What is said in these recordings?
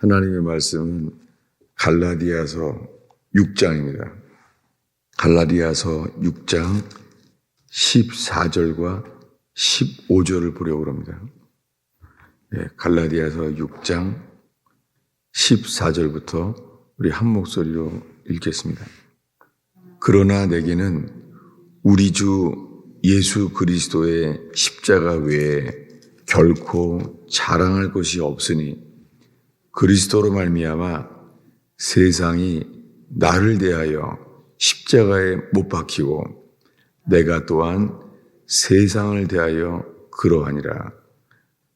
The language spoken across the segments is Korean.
하나님의 말씀은 갈라디아서 6장입니다. 갈라디아서 6장 14절과 15절을 보려고 합니다. 예, 갈라디아서 6장 14절부터 우리 한 목소리로 읽겠습니다. 그러나 내게는 우리 주 예수 그리스도의 십자가 외에 결코 자랑할 것이 없으니 그리스도로 말미암아 세상이 나를 대하여 십자가에 못 박히고 내가 또한 세상을 대하여 그러하니라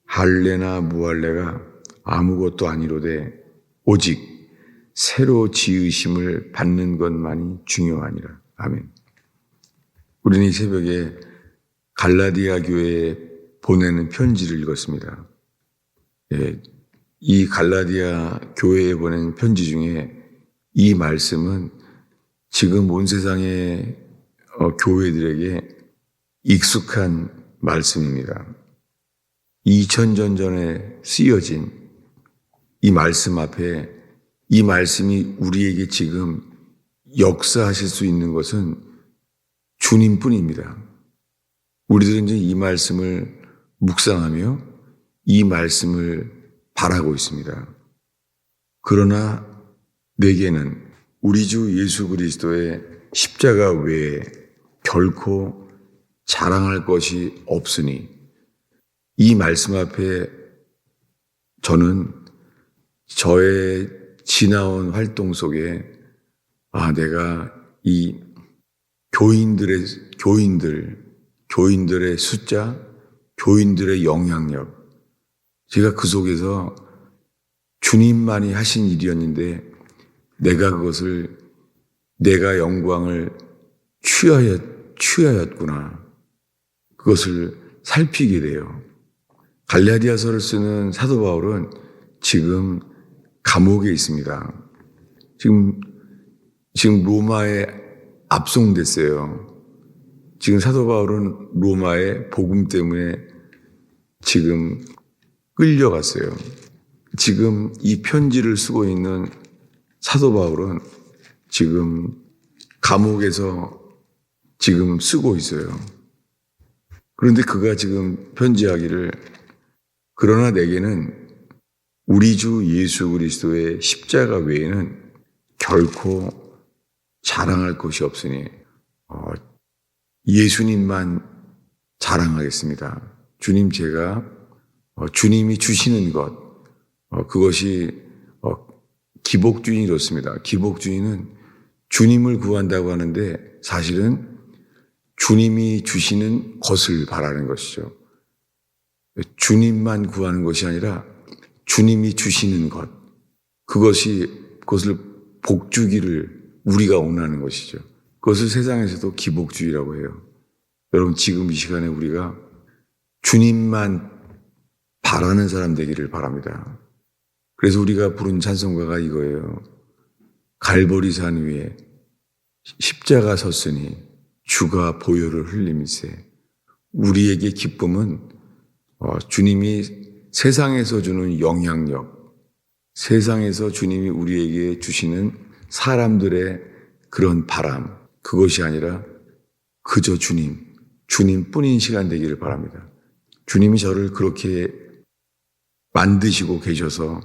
할례나 무할례가 아무것도 아니로되 오직 새로 지으심을 받는 것만이 중요하니라 아멘. 우리는 이 새벽에 갈라디아 교회에 보내는 편지를 읽었습니다. 예, 이 갈라디아 교회에 보낸 편지 중에 이 말씀은 지금 온 세상의 어, 교회들에게 익숙한 말씀입니다. 2000년 전에 쓰여진 이 말씀 앞에 이 말씀이 우리에게 지금 역사하실 수 있는 것은 주님뿐입니다. 우리들은 이제 이 말씀을 묵상하며 이 말씀을 바라고 있습니다. 그러나 내게는 우리 주 예수 그리스도의 십자가 외에 결코 자랑할 것이 없으니 이 말씀 앞에 저는 저의 지나온 활동 속에 아, 내가 이 교인들의, 교인들, 교인들의 숫자, 교인들의 영향력, 제가 그 속에서 주님만이 하신 일이었는데 내가 그것을 내가 영광을 취하였, 취하였구나. 그것을 살피게 돼요. 갈라디아서를 쓰는 사도 바울은 지금 감옥에 있습니다. 지금, 지금 로마에 압송됐어요. 지금 사도 바울은 로마의 복음 때문에 지금 끌려갔어요. 지금 이 편지를 쓰고 있는 사도 바울은 지금 감옥에서 지금 쓰고 있어요. 그런데 그가 지금 편지하기를 그러나 내게는 우리 주 예수 그리스도의 십자가 외에는 결코 자랑할 것이 없으니 어, 예수님만 자랑하겠습니다. 주님 제가 어, 주님이 주시는 것 어, 그것이 어, 기복주의이렇습니다. 기복주의는 주님을 구한다고 하는데 사실은 주님이 주시는 것을 바라는 것이죠. 주님만 구하는 것이 아니라 주님이 주시는 것 그것이 그것을 복주기를 우리가 원하는 것이죠. 그것을 세상에서도 기복주의라고 해요. 여러분 지금 이 시간에 우리가 주님만 바라는 사람 되기를 바랍니다. 그래서 우리가 부른 찬송가가 이거예요. 갈보리산 위에 십자가 섰으니 주가 보혈을 흘림이세. 우리에게 기쁨은 어, 주님이 세상에서 주는 영향력, 세상에서 주님이 우리에게 주시는 사람들의 그런 바람, 그것이 아니라 그저 주님, 주님뿐인 시간 되기를 바랍니다. 주님이 저를 그렇게 만드시고 계셔서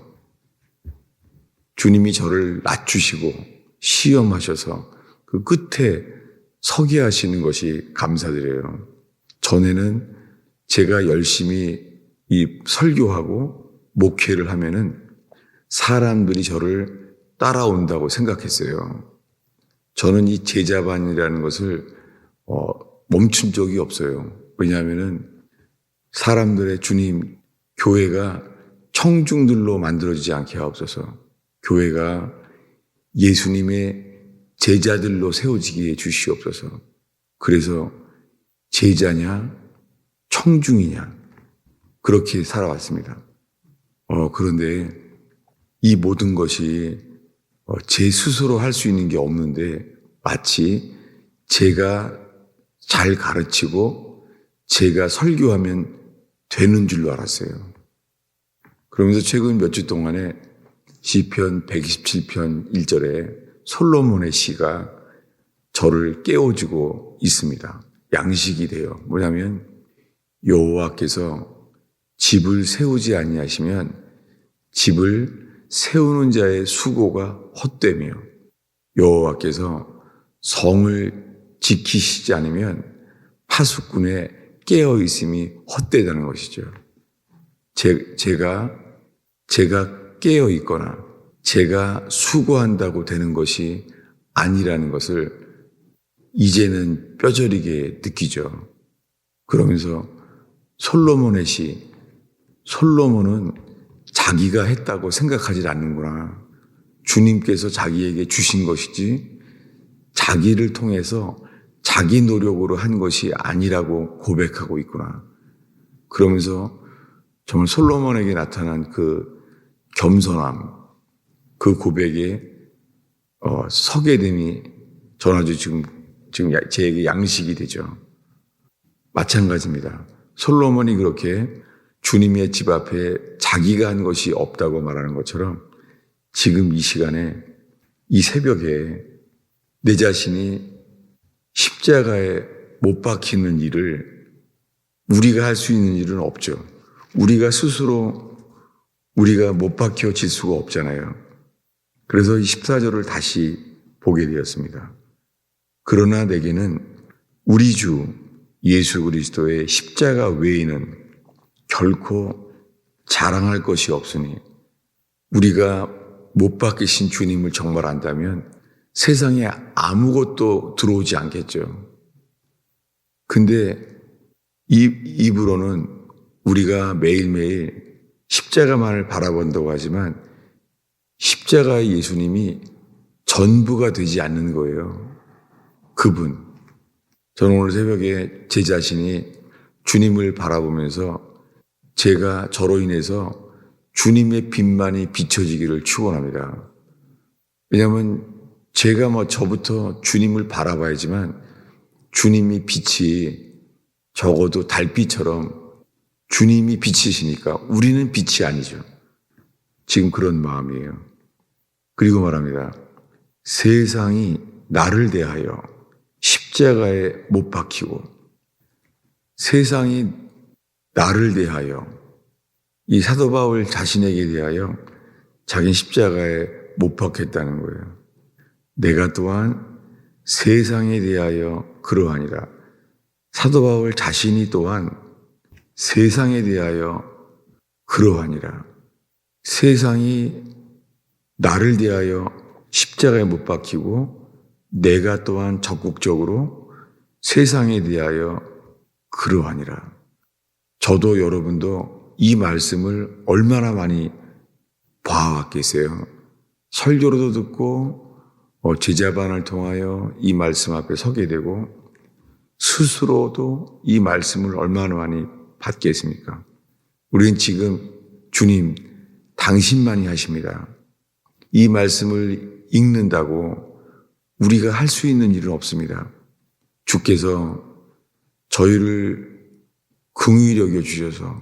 주님이 저를 낮추시고 시험하셔서 그 끝에 서게 하시는 것이 감사드려요. 전에는 제가 열심히 이 설교하고 목회를 하면은 사람들이 저를 따라온다고 생각했어요. 저는 이 제자반이라는 것을 어, 멈춘 적이 없어요. 왜냐하면은 사람들의 주님 교회가 청중들로 만들어지지 않게 하옵소서. 교회가 예수님의 제자들로 세워지게 주시옵소서. 그래서 제자냐, 청중이냐, 그렇게 살아왔습니다. 어, 그런데 이 모든 것이 어, 제 스스로 할 수 있는 게 없는데 마치 제가 잘 가르치고 제가 설교하면 되는 줄로 알았어요. 그러면서 최근 몇 주 동안에 시편 127편 1절에 솔로몬의 시가 저를 깨워주고 있습니다. 양식이 돼요. 뭐냐면 여호와께서 집을 세우지 아니하시면 집을 세우는 자의 수고가 헛되며 여호와께서 성을 지키시지 않으면 파수꾼의 깨어 있음이 헛되다는 것이죠. 제, 제가 제가 깨어 있거나 제가 수고한다고 되는 것이 아니라는 것을 이제는 뼈저리게 느끼죠. 그러면서 솔로몬의 시, 솔로몬은 자기가 했다고 생각하지 않는구나. 주님께서 자기에게 주신 것이지 자기를 통해서 자기 노력으로 한 것이 아니라고 고백하고 있구나. 그러면서 정말 솔로몬에게 나타난 그 겸손함, 그 고백에 어, 서게 됨이 전 아주 지금 지금 야- 제에게 양식이 되죠. 마찬가지입니다. 솔로몬이 그렇게 주님의 집 앞에 자기가 한 것이 없다고 말하는 것처럼 지금 이 시간에 이 새벽에 내 자신이 십자가에 못 박히는 일을 우리가 할 수 있는 일은 없죠. 우리가 스스로 우리가 못 박혀 질 수가 없잖아요. 그래서 이 14절을 다시 보게 되었습니다. 그러나 내게는 우리 주 예수 그리스도의 십자가 외에는 결코 자랑할 것이 없으니 우리가 못 박히신 주님을 정말 안다면 세상에 아무것도 들어오지 않겠죠. 근데 이 입으로는 우리가 매일매일 십자가만을 바라본다고 하지만 십자가의 예수님이 전부가 되지 않는 거예요. 그분. 저는 오늘 새벽에 제 자신이 주님을 바라보면서 제가 저로 인해서 주님의 빛만이 비춰지기를 축원합니다. 왜냐하면 제가 뭐 저부터 주님을 바라봐야지만 주님이 빛이 적어도 달빛처럼 주님이 빛이시니까 우리는 빛이 아니죠. 지금 그런 마음이에요. 그리고 말합니다. 세상이 나를 대하여 십자가에 못 박히고 세상이 나를 대하여 이 사도 바울 자신에게 대하여 자기 십자가에 못 박혔다는 거예요. 내가 또한 세상에 대하여 그러하니라. 사도 바울 자신이 또한 세상에 대하여 그러하니라. 세상이 나를 대하여 십자가에 못 박히고 내가 또한 적극적으로 세상에 대하여 그러하니라. 저도 여러분도 이 말씀을 얼마나 많이 봐왔겠어요. 설교로도 듣고 어, 제자반을 통하여 이 말씀 앞에 서게 되고 스스로도 이 말씀을 얼마나 많이 받겠습니까? 우리는 지금 주님 당신만이 하십니다. 이 말씀을 읽는다고 우리가 할 수 있는 일은 없습니다. 주께서 저희를 긍휼히 여겨 주셔서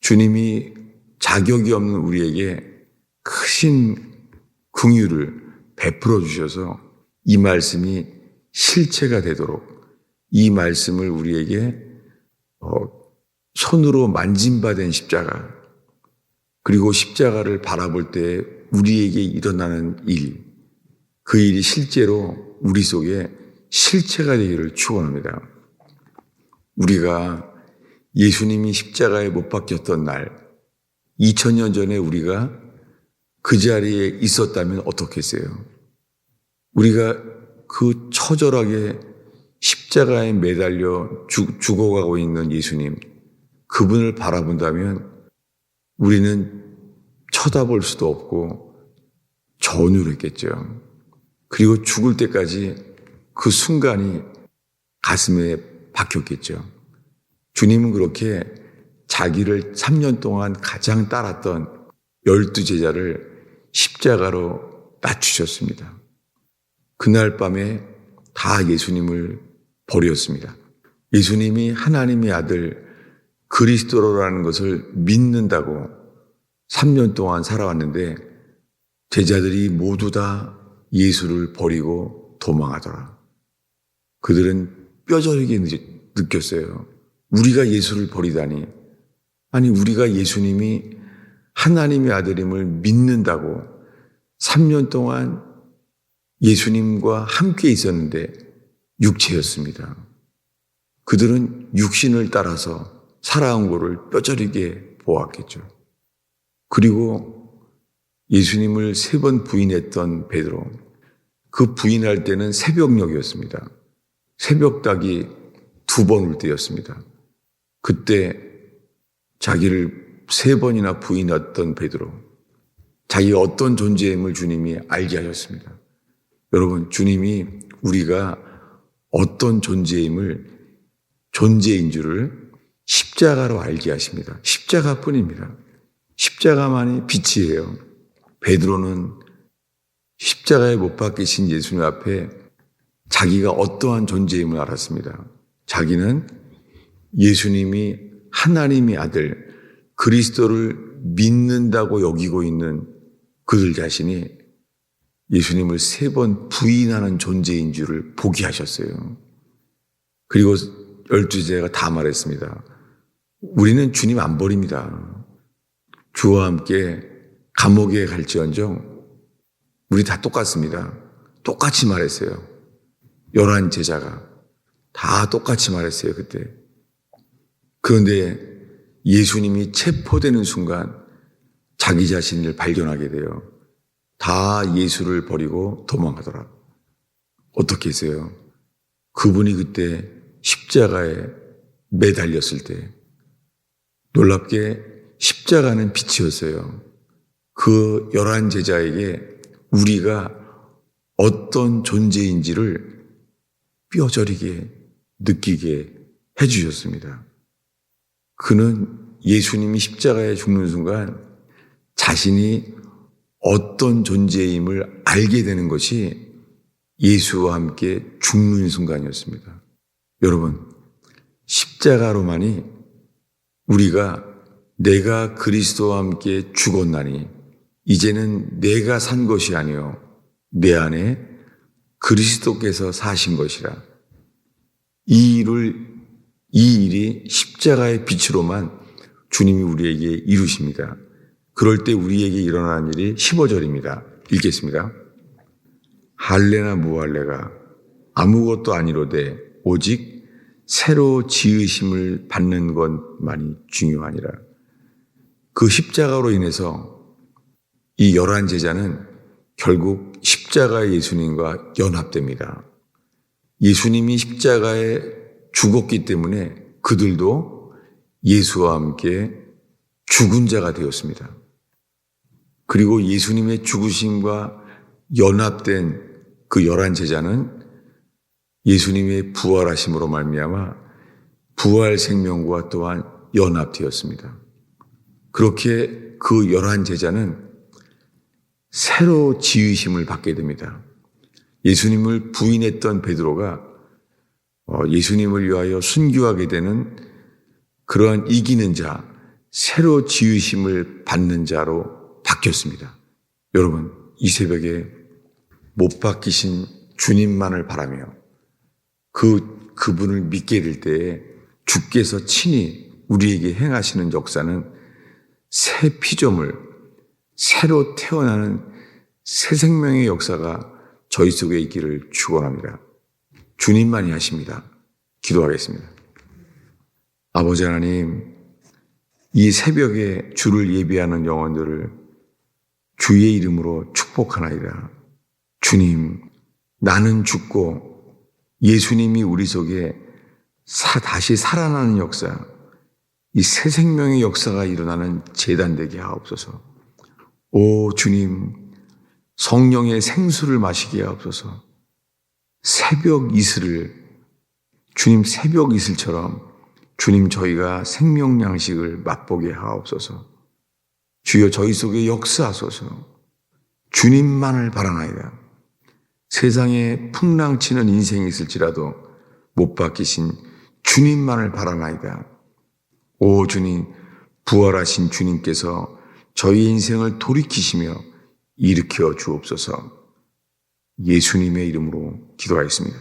주님이 자격이 없는 우리에게 크신 긍휼을 베풀어 주셔서 이 말씀이 실체가 되도록 이 말씀을 우리에게 어, 손으로 만짐받은 십자가 그리고 십자가를 바라볼 때 우리에게 일어나는 일, 그 일이 실제로 우리 속에 실체가 되기를 축원합니다. 우리가 예수님이 십자가에 못 박혔던 날, 2000년 전에 우리가 그 자리에 있었다면 어떻겠어요? 우리가 그 처절하게 십자가에 매달려 죽, 죽어가고 있는 예수님, 그분을 바라본다면 우리는 쳐다볼 수도 없고 전율했겠죠. 그리고 죽을 때까지 그 순간이 가슴에 박혔겠죠. 주님은 그렇게 자기를 3년 동안 가장 따랐던 열두 제자를 십자가로 낮추셨습니다. 그날 밤에 다 예수님을 버렸습니다. 예수님이 하나님의 아들 그리스도로라는 것을 믿는다고 3년 동안 살아왔는데 제자들이 모두 다 예수를 버리고 도망하더라. 그들은 뼈저리게 느- 느꼈어요. 우리가 예수를 버리다니. 아니, 우리가 예수님이 하나님의 아들임을 믿는다고 3년 동안 예수님과 함께 있었는데 육체였습니다. 그들은 육신을 따라서 살아온 것을 뼈저리게 보았겠죠. 그리고 예수님을 세 번 부인했던 베드로. 그 부인할 때는 새벽녘이었습니다. 새벽 닭이 두 번 울 때였습니다. 그때 자기를 세 번이나 부인했던 베드로. 자기가 어떤 존재임을 주님이 알게 하셨습니다. 여러분, 주님이 우리가 어떤 존재임을 존재인 줄을 십자가로 알게 하십니다. 십자가 뿐입니다. 십자가만이 빛이에요. 베드로는 십자가에 못 박히신 예수님 앞에 자기가 어떠한 존재임을 알았습니다. 자기는 예수님이 하나님의 아들 그리스도를 믿는다고 여기고 있는 그들 자신이 예수님을 세 번 부인하는 존재인 줄을 보게 하셨어요. 그리고 열두 제가 다 말했습니다. 우리는 주님 안 버립니다. 주와 함께 감옥에 갈지언정 우리 다 똑같습니다. 똑같이 말했어요. 열한 제자가 다 똑같이 말했어요, 그때. 그런데 예수님이 체포되는 순간 자기 자신을 발견하게 돼요. 다 예수를 버리고 도망가더라. 어떻게 했어요? 그분이 그때 십자가에 매달렸을 때 놀랍게 십자가는 빛이었어요. 그 열한 제자에게 우리가 어떤 존재인지를 뼈저리게 느끼게 해주셨습니다. 그는 예수님이 십자가에 죽는 순간 자신이 어떤 존재임을 알게 되는 것이 예수와 함께 죽는 순간이었습니다. 여러분, 십자가로만이 우리가 내가 그리스도와 함께 죽었나니 이제는 내가 산 것이 아니요 내 안에 그리스도께서 사신 것이라. 이 일을 이 일이 십자가의 빛으로만 주님이 우리에게 이루십니다. 그럴 때 우리에게 일어나는 일이 15절입니다. 읽겠습니다. 할례나 무할례가 아무것도 아니로되 오직 새로 지으심을 받는 것만이 중요하니라. 그 십자가로 인해서 이 열한 제자는 결국 십자가 예수님과 연합됩니다. 예수님이 십자가에 죽었기 때문에 그들도 예수와 함께 죽은 자가 되었습니다. 그리고 예수님의 죽으심과 연합된 그 열한 제자는 예수님의 부활하심으로 말미암아 부활 생명과 또한 연합되었습니다. 그렇게 그 열한 제자는 새로 지으심을 받게 됩니다. 예수님을 부인했던 베드로가 어, 예수님을 위하여 순교하게 되는 그러한 이기는 자, 새로 지으심을 받는 자로 바뀌었습니다. 여러분, 이 새벽에 못 바뀌신 주님만을 바라며 그, 그분을 믿게 될 때에 주께서 친히 우리에게 행하시는 역사는 새 피조물, 새로 태어나는 새 생명의 역사가 저희 속에 있기를 축원합니다. 주님만이 하십니다. 기도하겠습니다. 아버지 하나님, 이 새벽에 주를 예비하는 영혼들을 주의 이름으로 축복하나이다. 주님, 나는 죽고 예수님이 우리 속에 사, 다시 살아나는 역사, 이 새 생명의 역사가 일어나는 재단되게 하옵소서. 오 주님, 성령의 생수를 마시게 하옵소서. 새벽 이슬을 주님 새벽 이슬처럼 주님 저희가 생명 양식을 맛보게 하옵소서. 주여 저희 속에 역사하소서. 주님만을 바라나이다. 세상에 풍랑치는 인생이 있을지라도 못 바뀌신 주님만을 바라나이다. 오 주님, 부활하신 주님께서 저희 인생을 돌이키시며 일으켜 주옵소서 예수님의 이름으로 기도하였습니다.